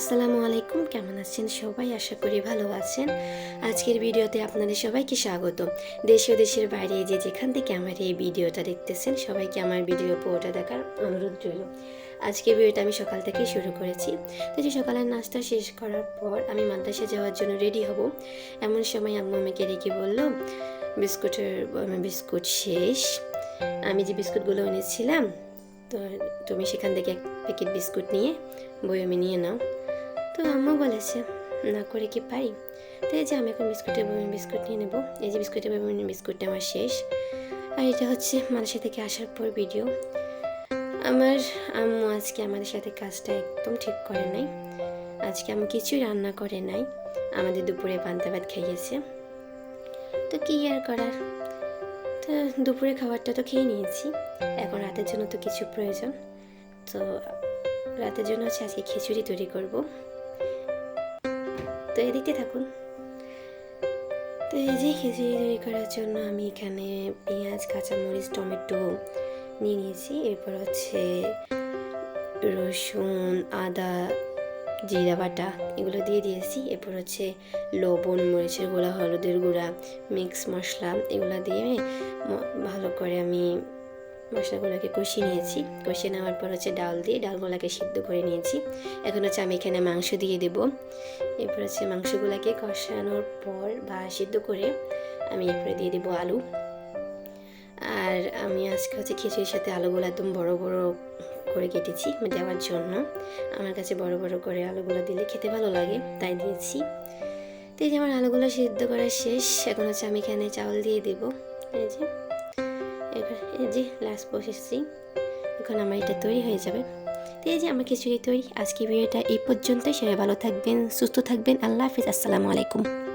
আসসালামু আলাইকুম। কেমন আছেন সবাই? আশা করি ভালো আছেন। আজকের ভিডিওতে আপনাদের সবাইকে স্বাগত। দেশ ও দেশের বাইরে যে যেখান থেকে আমার এই ভিডিওটা দেখতেছেন, সবাইকে আমার ভিডিও পুরোটা দেখার অনুরোধ রইল। আজকের ভিডিওটা আমি সকাল থেকেই শুরু করেছি। তো যে সকালের নাস্তা শেষ করার পর আমি মাদ্রাসা যাওয়ার জন্য রেডি হব। এমন সময় আম্মু আমাকে রেখে বলল, বিস্কুটের বিস্কুট শেষ। আমি যে বিস্কুটগুলো এনেছিলাম, তো তুমি সেখান থেকে এক প্যাকেট বিস্কুট নিয়ে বয়মে নিয়ে নাও। তো আম্মু বলেছে, না করে কি পারি? তো এই যে আমি এখন বিস্কুটের বয়মে বিস্কুট নিয়ে নেব। এই যে বিস্কুটের বয়মে বিস্কুটটা আমার শেষ। আর এটা হচ্ছে মালয়েশিয়া থেকে আসার পর ভিডিও। আমার আম্মু আজকে আমাদের সাথে কাজটা একদম ঠিক করে নাই। আজকে আমি কিছুই রান্না করে নাই। আমাদের দুপুরে পান্তা ভাত খাইয়েছে। তো কী আর করার? তো দুপুরে খাবারটা তো খেয়ে নিয়েছি। এখন রাতের জন্য তো কিছু প্রয়োজন। তো রাতের জন্য হচ্ছে আজকে খিচুড়ি তৈরি করব। তো এদিকে থাকুন। তো এই যে খিচুড়ি তৈরি করার জন্য আমি এখানে পেঁয়াজ, কাঁচামরিচ, টমেটো নিয়ে নিয়েছি। এরপর হচ্ছে রসুন, আদা, জিরা বাটা এগুলো দিয়ে দিয়েছি। এরপর হচ্ছে লবণ, মরিচের গুঁড়া, হলুদের গুঁড়া, মিক্স মশলা এগুলো দিয়ে ভালো করে আমি মশলাগুলোকে কষিয়ে নিয়েছি। কষিয়ে নেওয়ার পর হচ্ছে ডাল দিয়ে ডালগুলোকে সিদ্ধ করে নিয়েছি। এখন হচ্ছে আমি এখানে মাংস দিয়ে দেব। এরপর হচ্ছে মাংসগুলোকে কষানোর পর বা সিদ্ধ করে আমি এরপরে দিয়ে দেবো আলু। আর আমি আজকে হচ্ছে খিচুড়ির সাথে আলুগুলো একদম বড় বড় করে কেটেছি দেওয়ার জন্য। আমার কাছে বড় বড় করে আলুগুলো দিলে খেতে ভালো লাগে, তাই দিয়েছি। তো এই যে আমার আলুগুলো সিদ্ধ করা শেষ, এখন হচ্ছে আমি এখানে চাউল দিয়ে দেবো। এই যে। এবার এই যে লাস্ট বসেছি এখন আমার এটা তৈরি হয়ে যাবে। তো এই যে আমার খিচুড়ি তৈরি। আজকে ভিডিওটা এই পর্যন্তই। সবাই ভালো থাকবেন, সুস্থ থাকবেন। আল্লাহ হাফিজ। আসসালামু আলাইকুম।